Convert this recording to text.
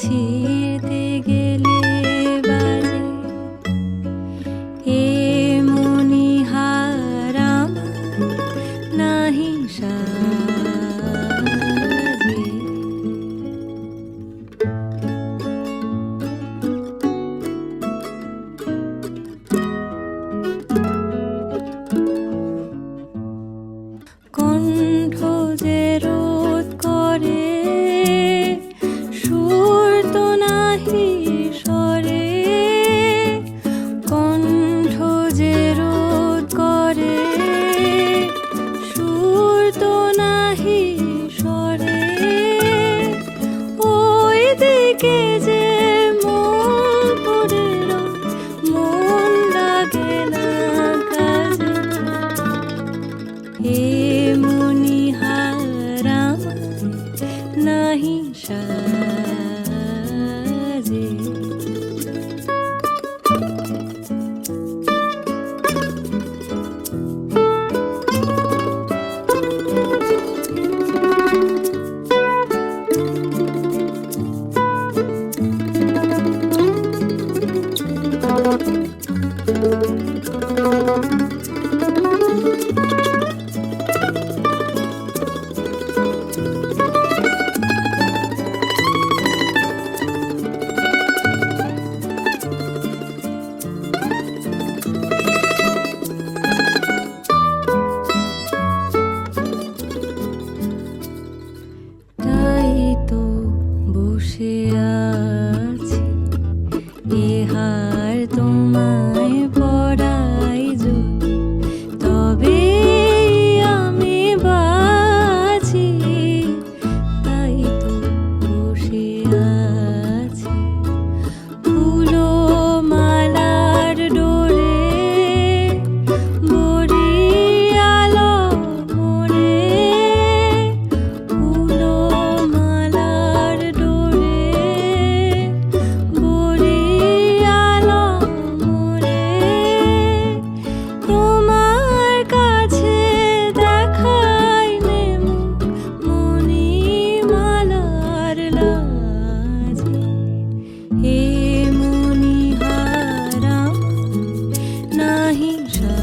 ছিড়তে গেলে বাজে। এ মনিহারাম নাহি সা নাহি সাজে 听着